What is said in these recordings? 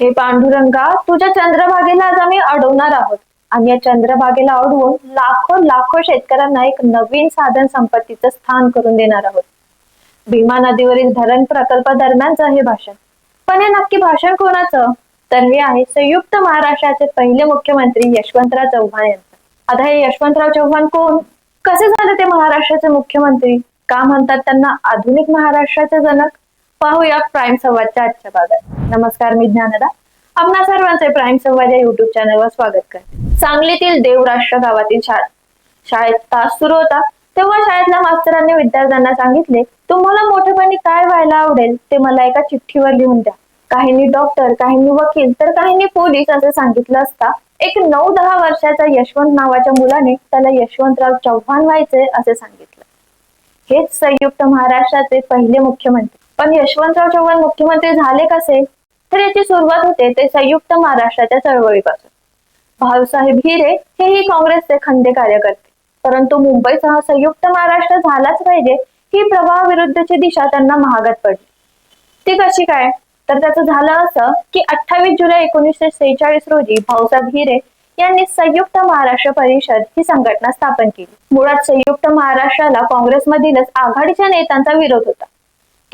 हे पांडुरंगा तुझ्या चंद्रभागेला आज आम्ही अडवणार आहोत. आणि या चंद्रभागेला अडवून लाखो लाखो शेतकऱ्यांना एक नवीन साधन संपत्तीचं स्थान करून देणार आहोत. भीमा नदीवरील धरण प्रकल्प दरम्यानचं हे भाषण. पण हे नक्की भाषण कोणाचं? तर हे आहे संयुक्त महाराष्ट्राचे पहिले मुख्यमंत्री यशवंतराव चव्हाण यांचं. आता हे यशवंतराव चव्हाण कोण? कसे झाले ते महाराष्ट्राचे मुख्यमंत्री? का म्हणतात त्यांना आधुनिक महाराष्ट्राचे जनक? पाहूया प्राईम संवादच्या आजच्या भागात. नमस्कार मी ज्ञानदा. आपणा सर्वांचे प्राईम संवाद या युट्यूब चॅनलवर स्वागत करते. सांगलीतील देवराष्ट्र गावातील शाळा शाळेत तास सुरू होता. तेव्हा शाळेतल्या मास्तरांनी विद्यार्थ्यांना सांगितले तुम्हाला मोठेपणी काय व्हायला आवडेल ते मला एका चिठ्ठीवर लिहून द्या. काहींनी डॉक्टर काहींनी वकील तर काहींनी पोलीस असे सांगितलं असता एक नऊ दहा वर्षाच्या यशवंत नावाच्या मुलाने त्याला यशवंतराव चव्हाण व्हायचे असे सांगितलं. हेच संयुक्त महाराष्ट्राचे पहिले मुख्यमंत्री. पण यशवंतराव चव्हाण मुख्यमंत्री झाले कसे? तर याची सुरुवात होते ते संयुक्त महाराष्ट्राच्या चळवळीपासून. भाऊसाहेब हिरे हेही काँग्रेसचे खंडे कार्यकर्ते. परंतु मुंबईसह संयुक्त महाराष्ट्र झालाच पाहिजे ही प्रवाहाविरुद्धची दिशा त्यांना महागात पडली. ती कशी काय? तर त्याचं झालं असं की अठ्ठावीस जुलै एकोणीसशे सेहेचाळीस रोजी भाऊसाहेब हिरे यांनी संयुक्त महाराष्ट्र परिषद ही संघटना स्थापन केली. मुळात संयुक्त महाराष्ट्राला काँग्रेसमधीलच आघाडीच्या नेत्यांचा विरोध होता.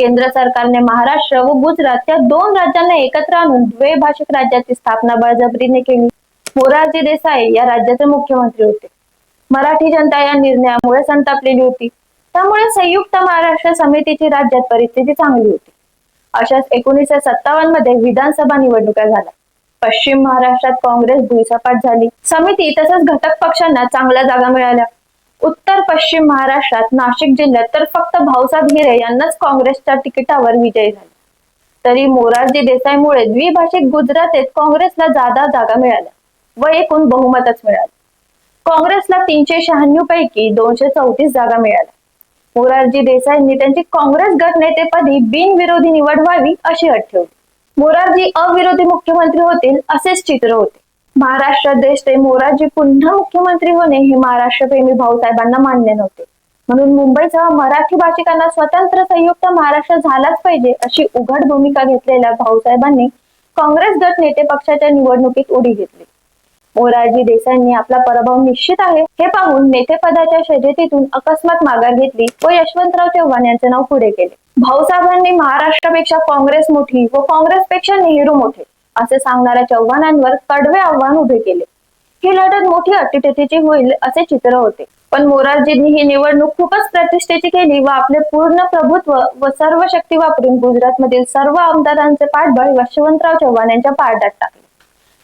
केंद्र सरकारने महाराष्ट्र व गुजरात या दोन राज्यांना एकत्र आणून द्वैभाषिक राज्याची स्थापना बळजबरीने केली. मोरारजी देसाई या राज्याचे मुख्यमंत्री होते. मराठी जनता या निर्णयामुळे संतापलेली होती. त्यामुळे संयुक्त महाराष्ट्र समितीची राज्यात परिस्थिती चांगली होती. अशाच एकोणीसशे सत्तावन्नमध्ये विधानसभा निवडणुका झाल्या. पश्चिम महाराष्ट्रात काँग्रेस भुईसपाट झाली. समिती तसंच घटक पक्षांना चांगल्या जागा मिळाल्या. उत्तर पश्चिम महाराष्ट्रात नाशिक जिल्ह्यात तर फक्त भाऊसाहेब हिरे यांनाच काँग्रेसच्या तिकिटावर विजय झाला. तरी मोरारजी देसाईमुळे द्विभाषिक गुजरातेत काँग्रेसला जादा जागा मिळाल्या व एकूण बहुमतच मिळालं. काँग्रेसला तीनशे शहाण्णव पैकी दोनशे चौतीस जागा मिळाल्या. मोरारजी देसाईंनी त्यांची काँग्रेस गटनेतेपदी बिनविरोधी निवड व्हावी अशी अट ठेवली. मोरारजी अविरोधी मुख्यमंत्री होतील असेच चित्र होते. महाराष्ट्र देश ते मोरारजी पुन्हा मुख्यमंत्री होणे हे महाराष्ट्रप्रेमी भाऊसाहेबांना मान्य नव्हते. म्हणून मुंबईसह मराठी भाषिकांना स्वतंत्र संयुक्त महाराष्ट्र झालाच पाहिजे अशी उघड भूमिका घेतलेल्या भाऊसाहेबांनी काँग्रेस गट नेते पक्षाच्या निवडणुकीत उडी घेतली. मोरारजी देसाईंनी आपला पराभव निश्चित आहे हे पाहून नेतेपदाच्या शर्यतीतून अकस्मात माघार घेतली व यशवंतराव चव्हाण यांचे नाव पुढे केले. भाऊसाहेबांनी महाराष्ट्रापेक्षा काँग्रेस मोठी व काँग्रेसपेक्षा नेहरू मोठे. असे सांगणाऱ्या चव्हाणांवर कडवे आव्हान उभे केले. ही लढत मोठी अटीतटीची होईल असे चित्र होते. पण मोरारजींनी ही निवडणूक खूपच प्रतिष्ठेची केली व आपले पूर्ण प्रभुत्व व सर्व शक्ती वापरून गुजरातमधील सर्व आमदारांचे पाठबळ यशवंतराव चव्हाण यांच्या पारड्यात टाकले.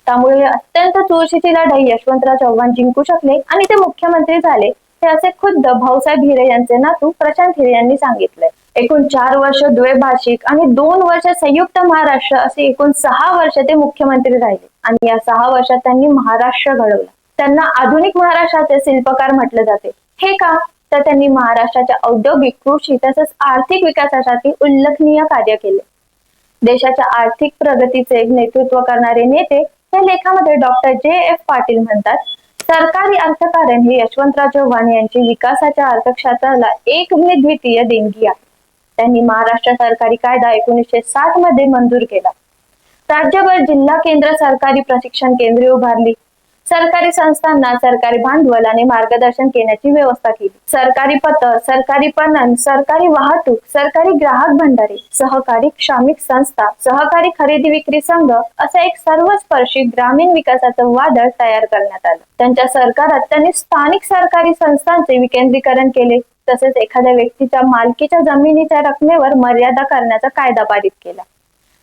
त्यामुळे अत्यंत चुरशीची लढाई यशवंतराव चव्हाण जिंकू शकले आणि ते मुख्यमंत्री झाले हे असे खुद्द भाऊसाहेब हिरे यांचे नातू प्रशांत हिरे यांनी सांगितले एकूण चार वर्ष द्वैभाषिक आणि दोन वर्ष संयुक्त महाराष्ट्र असे एकूण सहा वर्ष ते मुख्यमंत्री राहिले. आणि या सहा वर्षात त्यांनी महाराष्ट्र घडवला. त्यांना आधुनिक महाराष्ट्राचे शिल्पकार म्हटले जाते. हे का? तर त्यांनी महाराष्ट्राच्या औद्योगिक कृषी तसेच आर्थिक विकासासाठी उल्लेखनीय कार्य केले. देशाच्या आर्थिक प्रगतीचे नेतृत्व करणारे नेते या लेखामध्ये डॉक्टर जे एफ पाटील म्हणतात सरकारी अर्थकारण हे यशवंतराव चव्हाण यांची विकासाच्या अर्थक्षेत्राला एक द्वितीय देणगी आहे. त्यांनी महाराष्ट्र सरकारी कायदा एकोणीसशे साठमध्ये मंजूर केला. राज्यभर जिल्हा केंद्र सरकारी प्रशिक्षण केंद्रे उभारली. सरकारी संस्थांना सरकारी भांडवल आणि मार्गदर्शन करण्याची व्यवस्था केली. सरकारी पथ सरकारी पणन सरकारी वाहतूक सरकारी ग्राहक भंडारे सहकारी श्रमिक संस्था सहकारी खरेदी विक्री संघ असं एक सर्वस्पर्शी ग्रामीण विकासाचं वादळ तयार करण्यात आलं. त्यांच्या सरकारात त्यांनी स्थानिक सरकारी संस्थांचे विकेंद्रीकरण केले. तसेच एखाद्या व्यक्तीच्या मालकीच्या जमिनीच्या रकमेवर मर्यादा करण्याचा कायदा पारित केला.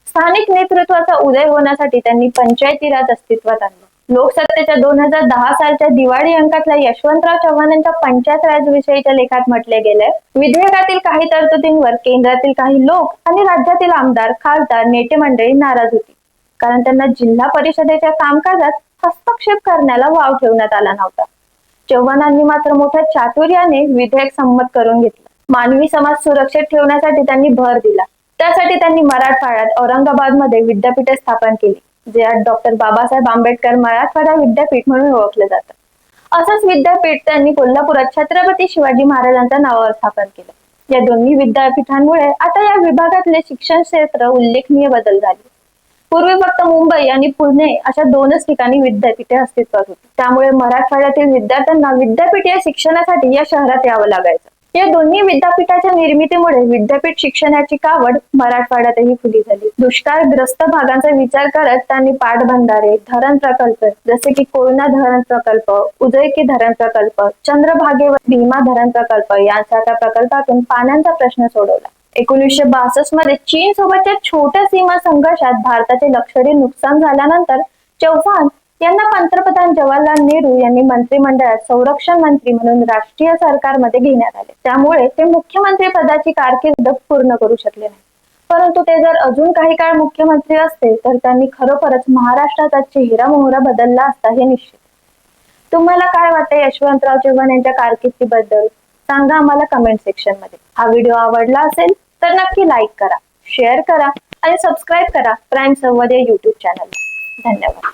स्थानिक नेतृत्वाचा उदय होण्यासाठी त्यांनी पंचायती राज अस्तित्वात आणलं. लोकसत्तेच्या दोन हजार दहा सालच्या दिवाळी अंकातल्या यशवंतराव चव्हाण यांच्या पंचायत राज विषयीच्या लेखात म्हटले गेले विधेयकातील काही तरतुदींवर केंद्रातील काही लोक आणि राज्यातील आमदार खासदार नेते मंडळी नाराज होती. कारण त्यांना जिल्हा परिषदेच्या कामकाजात हस्तक्षेप करण्याला वाव ठेवण्यात आला नव्हता. चव्हाणांनी मात्र मोठ्या चातुर्याने विधेयक संमत करून घेतलं. मानवी समाज सुरक्षित ठेवण्यासाठी त्यांनी भर दिला. त्यासाठी त्यांनी मराठवाड्यात औरंगाबादमध्ये विद्यापीठ स्थापन केली जे डॉक्टर बाबासाहेब आंबेडकर मराठवाडा विद्यापीठ म्हणून ओळखलं जातं. असंच विद्यापीठ त्यांनी कोल्हापुरात छत्रपती शिवाजी महाराजांच्या नावावर स्थापन केलं. या दोन्ही विद्यापीठांमुळे आता या विभागातले शिक्षण क्षेत्र उल्लेखनीय बदल झाले. पूर्वी फक्त मुंबई आणि पुणे अशा दोनच ठिकाणी विद्यापीठे अस्तित्वात होती. त्यामुळे मराठवाड्यातील विद्यार्थ्यांना विद्यापीठ या शिक्षणासाठी या शहरात यावं लागायचं. या दोन्ही विद्यापीठाच्या निर्मितीमुळे विद्यापीठ शिक्षणाची कावड मराठवाड्यातही खुली झाली. दुष्काळग्रस्त भागांचा विचार करत त्यांनी पाटबंधारे धरण प्रकल्प जसे की कोयना धरण प्रकल्प उदयकी धरण प्रकल्प चंद्रभागेवर भीमा धरण प्रकल्प यांसारख्या प्रकल्पातून पाण्याचा प्रश्न सोडवला. एकोणीसशे बासष्टमध्ये चीन सोबतच्या छोट्या सीमा संघर्षात भारताचे लष्करी नुकसान झाल्यानंतर चौहान यांना पंतप्रधान जवाहरलाल नेहरू यांनी मंत्रिमंडळात संरक्षण मंत्री म्हणून राष्ट्रीय सरकारमध्ये घेण्यात आले. त्यामुळे ते मुख्यमंत्री पदाची कारकीर्द पूर्ण करू शकले नाही. परंतु ते जर अजून काही काळ मुख्यमंत्री असते तर त्यांनी खरोखरच महाराष्ट्राचा चेहरा मोहरा बदलला असता हे निश्चित. तुम्हाला काय वाटतं यशवंतराव चव्हाण यांच्या कारकिर्दीबद्दल? सांगा आम्हाला कमेंट सेक्शनमध्ये. हा व्हिडिओ आवडला असेल तर नक्की लाईक करा शेअर करा आणि सबस्क्राईब करा प्राईम संवाद या युट्यूब चॅनल धन्यवाद.